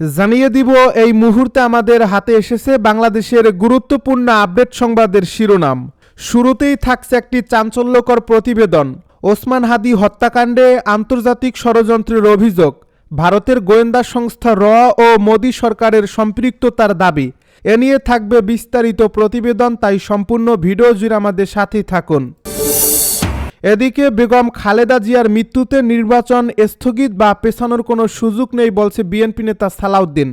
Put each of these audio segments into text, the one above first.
জানিয়ে দিব, এই মুহূর্তে আমাদের হাতে এসেছে বাংলাদেশের গুরুত্বপূর্ণ আপডেট সংবাদের শিরোনাম। শুরুতেই থাকছে একটি চাঞ্চল্যকর প্রতিবেদন। ওসমান হাদি হত্যাকাণ্ডে আন্তর্জাতিক ষড়যন্ত্রের অভিযোগ। ভারতের গোয়েন্দা সংস্থা র ও মোদী সরকারের সম্পৃক্ততার দাবি। এ নিয়ে থাকবে বিস্তারিত প্রতিবেদন, তাই সম্পূর্ণ ভিডিও জুড়ে আমাদের সাথেই থাকুন। এদিকে বেগম খালেদা জিয়ার মৃত্যুতে নির্বাচন স্থগিত বা পেছানোর কোনো সুযোগ নেই বলছে বিএনপি নেতা সালাউদ্দিন।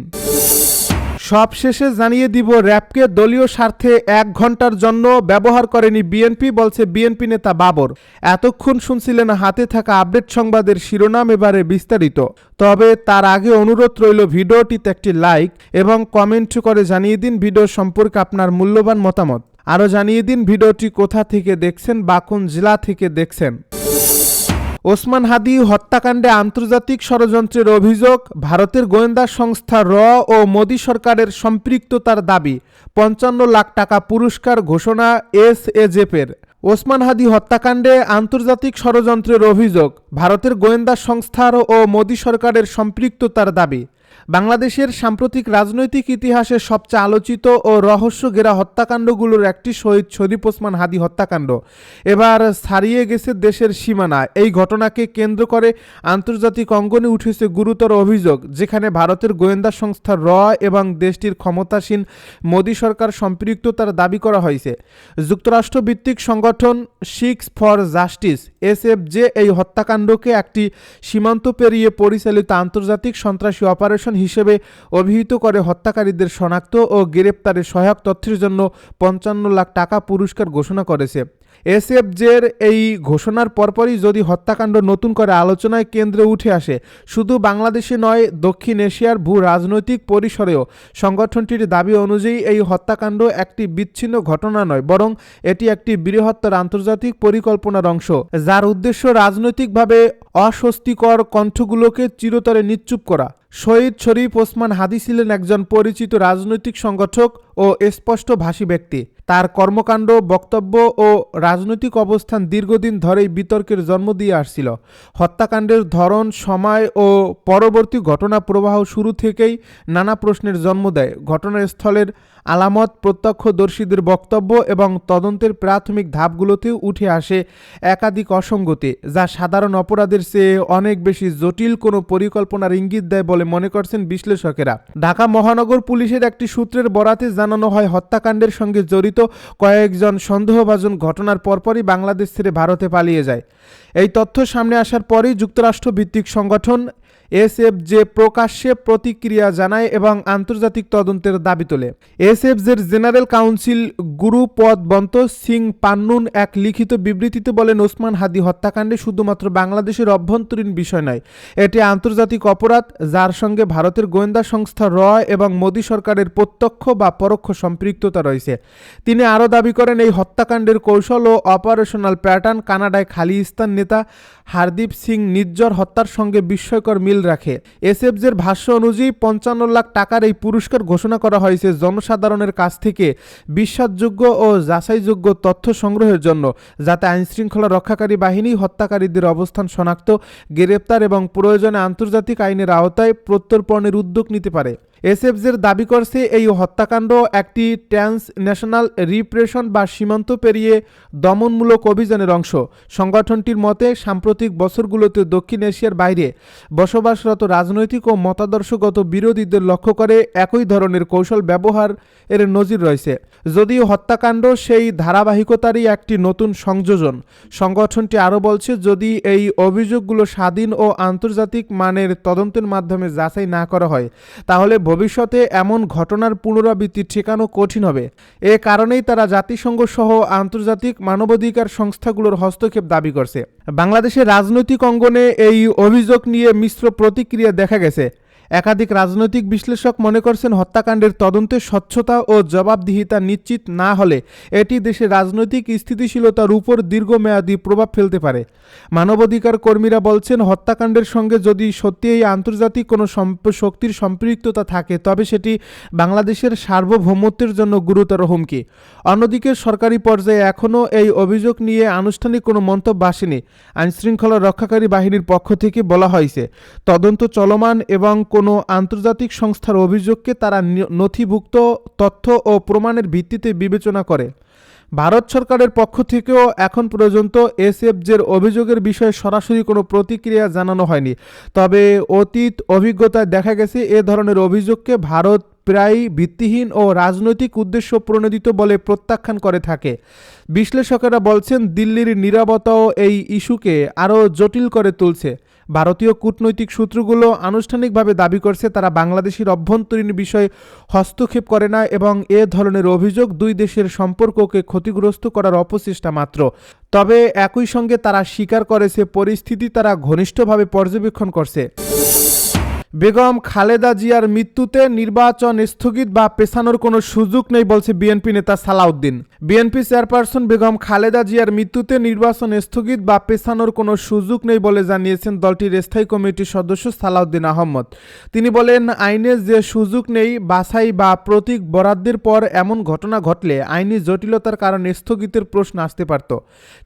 সবশেষে জানিয়ে দিব, র্যাবকে দলীয় স্বার্থে এক ঘণ্টার জন্য ব্যবহার করেনি বিএনপি, বলছে বিএনপি নেতা বাবর। এতক্ষণ শুনছিলেন হাতে থাকা আপডেট সংবাদের শিরোনাম এবারে বিস্তারিত। তবে তার আগে অনুরোধ রইল ভিডিওটিতে একটি লাইক এবং কমেন্ট করে জানিয়ে দিন ভিডিও সম্পর্কে আপনার মূল্যবান মতামত। আরও জানিয়ে দিন ভিডিওটি কোথা থেকে দেখছেন বা কোন জেলা থেকে দেখছেন। ওসমান হাদি হত্যাকাণ্ডে আন্তর্জাতিক ষড়যন্ত্রের অভিযোগ, ভারতের গোয়েন্দা সংস্থা র ও মোদী সরকারের সম্পৃক্ততার দাবি, পঞ্চান্ন লাখ টাকা পুরস্কার ঘোষণা এস এজেপের ওসমান হাদি হত্যাকাণ্ডে আন্তর্জাতিক ষড়যন্ত্রের অভিযোগ, ভারতের গোয়েন্দা সংস্থার ও মোদী সরকারের সম্পৃক্ততার দাবি বাংলাদেশের সাম্প্রতিক রাজনৈতিক ইতিহাসে সবচেয়ে আলোচিত ও রহস্য ঘেরা হত্যাকাণ্ডগুলোর একটি শহীদ শরীফ ওসমান হাদি হত্যাকাণ্ড। এবার ছাড়িয়ে গেছে দেশের সীমানা। এই ঘটনাকে কেন্দ্র করে আন্তর্জাতিক অঙ্গনে উঠেছে গুরুতর অভিযোগ, যেখানে ভারতের গোয়েন্দা সংস্থা র এবং দেশটির ক্ষমতাসীন মোদী সরকার সম্পৃক্ততার দাবি করা হয়েছে। যুক্তরাষ্ট্রভিত্তিক সংগঠন সিক্স ফর জাস্টিস এসএফজে এই হত্যাকাণ্ডকে একটি সীমান্ত পেরিয়ে পরিচালিত আন্তর্জাতিক সন্ত্রাসী অপারেশন হিসেবে অভিহিত করে হত্যাকারীদের শনাক্ত ও গ্রেপ্তারে সহায়ক তথ্যের জন্য পঞ্চান্ন লাখ টাকা পুরস্কার ঘোষণা করেছে। এসএফজের এই ঘোষণার পরপরই যদি হত্যাকাণ্ড নতুন করে আলোচনায় কেন্দ্রে উঠে আসে, শুধু বাংলাদেশে নয়, দক্ষিণ এশিয়ার ভূ রাজনৈতিক পরিসরেও। সংগঠনটির দাবি অনুযায়ী এই হত্যাকাণ্ড একটি বিচ্ছিন্ন ঘটনা নয়, বরং এটি একটি বৃহত্তর আন্তর্জাতিক পরিকল্পনার অংশ, যার উদ্দেশ্য রাজনৈতিকভাবে অস্বস্তিকর কণ্ঠগুলোকে চিরতরে নিশ্চুপ করা। শহীদ শরীফ ওসমান হাদি ছিলেন একজন পরিচিত রাজনৈতিক সংগঠক ও স্পষ্ট ভাষী ব্যক্তি। তার কর্মকাণ্ড, বক্তব্য ও রাজনৈতিক অবস্থান দীর্ঘদিন ধরেই বিতর্কের জন্ম দিয়ে আসছিল। হত্যাকাণ্ডের ধরন, সময় ও পরবর্তী ঘটনা প্রবাহ শুরু থেকেই নানা প্রশ্নের জন্ম দেয়। ঘটনাস্থলের আলামত, প্রত্যক্ষদর্শীদের বক্তব্য এবং তদন্তের প্রাথমিক ধাপগুলোতেও উঠে আসে একাধিক অসঙ্গতি, যা সাধারণ অপরাধের চেয়ে অনেক বেশি জটিল কোনো পরিকল্পনার ইঙ্গিত দেয় বলে মনে করছেন বিশ্লেষকেরা। ঢাকা মহানগর পুলিশের একটি সূত্রের বরাতে জানানো হয়, হত্যাকাণ্ডের সঙ্গে জড়িত কয়েকজন সন্দেহভাজন ঘটনার পরপরই বাংলাদেশ ছেড়ে ভারতে পালিয়ে যায়। এই তথ্য সামনে আসার পরেই যুক্তরাষ্ট্র ভিত্তিক সংগঠন এসএফ যে প্রকাশ্যে প্রতিক্রিয়া জানায় এবং আন্তর্জাতিক তদন্তের দাবি তোলে। এসএফজের জেনারেল কাউন্সিল গুরু পদবন্ত সিং পান্নুন এক লিখিত বিবৃতিতে বলেন, ওসমান হাদি হত্যাকাণ্ডে শুধুমাত্র বাংলাদেশের অভ্যন্তরীণ বিষয় নয়, এটি আন্তর্জাতিক অপরাধ, যার সঙ্গে ভারতের গোয়েন্দা সংস্থা র এবং মোদী সরকারের প্রত্যক্ষ বা পরোক্ষ সম্পৃক্ততা রয়েছে। তিনি আরও দাবি করেন, এই হত্যাকাণ্ডের কৌশল ও অপারেশনাল প্যাটার্ন কানাডায় খালিস্তান নেতা হারদীপ সিং নির্জর হত্যার সঙ্গে বিস্ময়কর মিল রাখে। এসএফজের ভাষ্য অনুযায়ী পঞ্চান্ন লাখ টাকার এই পুরস্কার ঘোষণা করা হয়েছে জনসাধারণের কাছ থেকে বিশ্বাসযোগ্য ও যাচাইযোগ্য তথ্য সংগ্রহের জন্য, যাতে আইনশৃঙ্খলা রক্ষাকারী বাহিনী, হত্যাকারীদের অবস্থান শনাক্ত, গ্রেপ্তার এবং প্রয়োজনে আন্তর্জাতিক আইনের আওতায় প্রত্যর্পণের উদ্যোগ নিতে পারে। এসএফজের দাবি করছে এই হত্যাকাণ্ড একটি ট্রান্স ন্যাশনাল রিপ্রেশন বা সীমান্ত পেরিয়ে দমনমূলক অভিযানের অংশ। সংগঠনটির মতে, সাম্প্রতিক বছরগুলোতে দক্ষিণ এশিয়ার বাইরে বসবাসরত রাজনৈতিক ও মতাদর্শগত বিরোধীদের লক্ষ্য করে একই ধরনের কৌশল ব্যবহার এর নজির রয়েছে। যদিও হত্যাকাণ্ড সেই ধারাবাহিকতারই একটি নতুন সংযোজন। সংগঠনটি আরও বলছে, যদি এই অভিযোগগুলো স্বাধীন ও আন্তর্জাতিক মানের তদন্তের মাধ্যমে যাচাই না করা হয়, তাহলে ভবিষ্যতে এমন ঘটনার পুনরাবৃত্তি ঠেকানো কঠিন হবে। এ কারণেই তারা জাতিসংঘ সহ আন্তর্জাতিক মানবাধিকার সংস্থাগুলোর হস্তক্ষেপ দাবি করছে। বাংলাদেশের রাজনৈতিক অঙ্গনে এই অভিযোগ নিয়ে মিশ্র প্রতিক্রিয়া দেখা গেছে। একাধিক রাজনৈতিক বিশ্লেষক মনে করছেন হত্যাকাণ্ডের তদন্তে স্বচ্ছতা ও জবাবদিহিতা নিশ্চিত না হলে এটি দেশের রাজনৈতিক স্থিতিশীলতার উপর দীর্ঘমেয়াদী প্রভাব ফেলতে পারে। মানবাধিকার কর্মীরা বলছেন, হত্যাকাণ্ডের সঙ্গে যদি সত্যি এই আন্তর্জাতিক কোনো শক্তির সম্পৃক্ততা থাকে, তবে সেটি বাংলাদেশের সার্বভৌমত্বের জন্য গুরুতর হুমকি। অন্যদিকে সরকারি পর্যায়ে এখনও এই অভিযোগ নিয়ে আনুষ্ঠানিক কোনো মন্তব্য আসেনি। আইনশৃঙ্খলা রক্ষাকারী বাহিনীর পক্ষ থেকে বলা হয়েছে, তদন্ত চলমান এবং কোনো আন্তর্জাতিক সংস্থার অভিযোগকে তারা নথিভুক্ত তথ্য ও প্রমাণের ভিত্তিতে বিবেচনা করে। ভারত সরকারের পক্ষ থেকেও এখন পর্যন্ত এসএফজের অভিযোগের বিষয়ে সরাসরি কোনো প্রতিক্রিয়া জানানো হয়নি। তবে অতীত অভিজ্ঞতায় দেখা গেছে, এ ধরনের অভিযোগকে ভারত প্রায়ই ভিত্তিহীন ও রাজনৈতিক উদ্দেশ্য প্রণোদিত বলে প্রত্যাখ্যান করে থাকে। বিশ্লেষকেরা বলছেন, দিল্লির নিরাপত্তাও এই ইস্যুকে আরও জটিল করে তুলছে। ভারতীয় কূটনৈতিক সূত্রগুলো আনুষ্ঠানিকভাবে দাবি করছে, তারা বাংলাদেশের অভ্যন্তরীণ বিষয়ে হস্তক্ষেপ করে না এবং এ ধরনের অভিযোগ দুই দেশের সম্পর্ককে ক্ষতিগ্রস্ত করার অপচেষ্টা মাত্র। তবে একই সঙ্গে তারা স্বীকার করেছে, পরিস্থিতি তারা ঘনিষ্ঠভাবে পর্যবেক্ষণ করছে। বেগম খালেদা জিয়ার মৃত্যুতে নির্বাচন স্থগিত বা পেছানোর কোনো সুযোগ নেই বলছে বিএনপি নেতা সালাউদ্দিন। বিএনপি চেয়ারপারসন বেগম খালেদা জিয়ার মৃত্যুতে নির্বাচন স্থগিত বা পেছানোর কোনো সুযোগ নেই বলে জানিয়েছেন দলটির স্থায়ী কমিটির সদস্য সালাউদ্দিন আহমদ। তিনি বলেন, আইনে যে সুযোগ নেই, বাছাই বা প্রতীক বরাদ্দের পর এমন ঘটনা ঘটলে আইনি জটিলতার কারণে স্থগিতের প্রশ্ন আসতে পারত।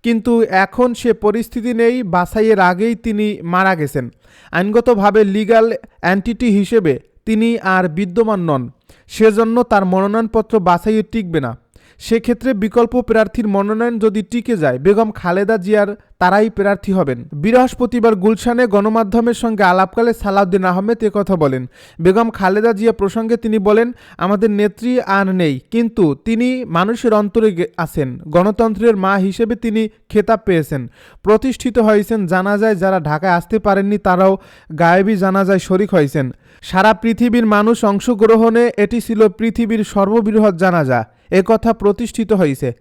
কিন্তু এখন সে পরিস্থিতি নেই, বাছাইয়ের আগেই তিনি মারা গেছেন। আইনগতভাবে লিগাল অ্যান্টিটি হিসেবে তিনি আর বিদ্যমান নন। সেজন্য তার মনোনয়নপত্র বাছাইয়ে টিকবে না। সেক্ষেত্রে বিকল্প প্রার্থীর মনোনয়ন যদি টিকে যায়, বেগম খালেদা জিয়ার তারাই প্রার্থী হবেন। বৃহস্পতিবার গুলশানে গণমাধ্যমের সঙ্গে আলাপকালে সালাউদ্দিন আহমেদ কথা বলেন। বেগম খালেদা জিয়া প্রসঙ্গে তিনি বলেন, আমাদের নেত্রী আর নেই, কিন্তু তিনি মানুষের অন্তরে আছেন। গণতন্ত্রের মা হিসেবে তিনি খেতাব পেয়েছেন। প্রতিষ্ঠিত হয়েছেন জানাজায়, যারা ঢাকায় আসতে পারেননি তারাও গায়েবী জানাজায় শরিক হয়েছেন। সারা পৃথিবীর মানুষ অংশগ্রহণে এটি ছিল পৃথিবীর সর্ববৃহৎ জানাজা। একথা প্রতিষ্ঠিত হয়েছে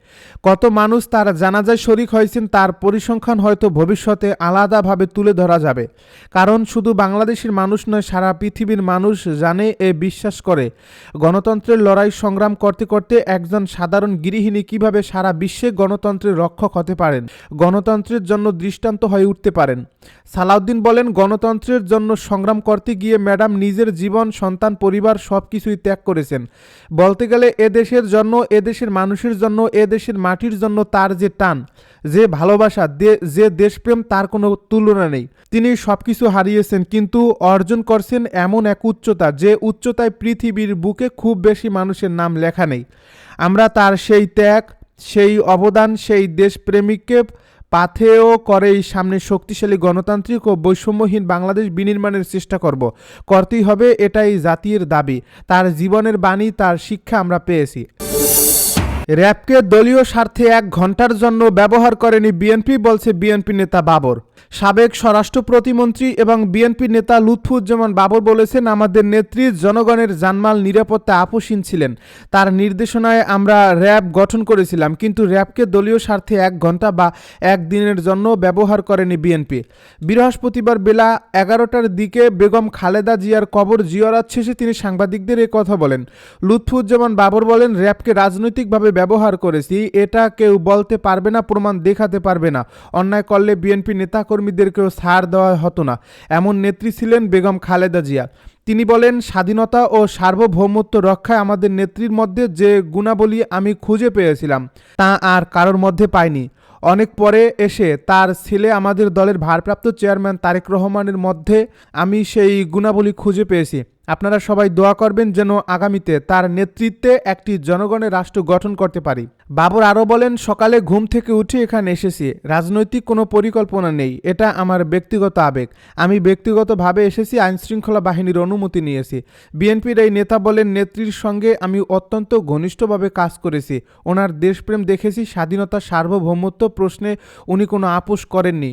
কত মানুষ তার জানাজায় শরিক হয়েছেন তার পরিসংখ্যান হয়তো ভবিষ্যতে আলাদাভাবে তুলে ধরা যাবে। কারণ শুধু বাংলাদেশের মানুষ নয়, সারা পৃথিবীর মানুষ জানে, এ বিশ্বাস করে। গণতন্ত্রের লড়াই সংগ্রাম করতে করতে একজন সাধারণ গৃহিণী কীভাবে সারা বিশ্বে গণতন্ত্রের রক্ষক হতে পারেন, গণতন্ত্রের জন্য দৃষ্টান্ত হয়ে উঠতে পারেন? সালাউদ্দিন বলেন, গণতন্ত্রের জন্য সংগ্রাম করতে গিয়ে ম্যাডাম নিজের জীবন, সন্তান, পরিবার সব কিছুই ত্যাগ করেছেন। বলতে গেলে এদেশের জন্য এদেশের মানুষের জন্য এদেশের মাটির জন্য তার যে টান, যে ভালোবাসা যে দেশপ্রেম, তার কোনো তুলনা নেই। তিনি সবকিছু হারিয়েছেন, কিন্তু অর্জন করছেন এমন এক উচ্চতা, যে উচ্চতায় পৃথিবীর বুকে খুব বেশি মানুষের নাম লেখা নেই। আমরা তার সেই ত্যাগ, সেই অবদান, সেই দেশপ্রেমিককে পাথেয় করেই সামনে শক্তিশালী গণতান্ত্রিক ও বৈষম্যহীন বাংলাদেশ বিনির্মাণের চেষ্টা করব। করতেই হবে এটাই জাতির দাবি। তার জীবনের বাণী, তার শিক্ষা আমরা পেয়েছি। র্যাবকে দলীয় স্বার্থে এক ঘণ্টার জন্য ব্যবহার করেনি বিএনপি বলছে বিএনপি নেতা বাবর। সাবেক স্বরাষ্ট্র প্রতিমন্ত্রী এবং বিএনপি নেতা লুৎফুজ্জামান বাবর বলেছেন, আমাদের নেত্রী জনগণের জানমাল নিরাপত্তা আপোষহীন ছিলেন। তার নির্দেশনায় আমরা র্যাব গঠন করেছিলাম, কিন্তু র্যাবকে দলীয় স্বার্থে এক ঘণ্টা বা এক দিনের জন্য ব্যবহার করেনি বিএনপি। বৃহস্পতিবার বেলা এগারোটার দিকে বেগম খালেদা জিয়ার কবর জিয়ারাত শেষে তিনি সাংবাদিকদের এ কথা বলেন। লুৎফুজ্জামান বাবর বলেন, র্যাবকে রাজনৈতিকভাবে ব্যবহার করেছি, এটা কেউ বলতে পারবে না, প্রমাণ দেখাতে পারবে না। অন্যায় করলে বিএনপি নেতাকর্মীদেরকেও ছাড় দেওয়া হতো না। এমন নেত্রী ছিলেন বেগম খালেদা জিয়া। তিনি বলেন, স্বাধীনতা ও সার্বভৌমত্ব রক্ষায় আমাদের নেত্রীর মধ্যে যে গুণাবলী আমি খুঁজে পেয়েছিলাম, তা আর কারোর মধ্যে পাইনি। অনেক পরে এসে তার ছেলে আমাদের দলের ভারপ্রাপ্ত চেয়ারম্যান তারেক রহমানের মধ্যে আমি সেই গুণাবলী খুঁজে পেয়েছি। আপনারা সবাই দোয়া করবেন যেন আগামীতে তার নেতৃত্বে একটি জনগণের রাষ্ট্র গঠন করতে পারি। বাবর আরও বলেন, সকালে ঘুম থেকে উঠে এখানে এসেছি। রাজনৈতিক কোনো পরিকল্পনা নেই। এটা আমার ব্যক্তিগত আবেগ। আমি ব্যক্তিগতভাবে এসেছি, আইনশৃঙ্খলা বাহিনীর অনুমতি নিয়েছি। বিএনপির এই নেতা বলেন, নেত্রীর সঙ্গে আমি অত্যন্ত ঘনিষ্ঠভাবে কাজ করেছি। ওনার দেশপ্রেম দেখেছি, স্বাধীনতা, সার্বভৌমত্ব প্রশ্নে উনি কোনো আপোষ করেননি।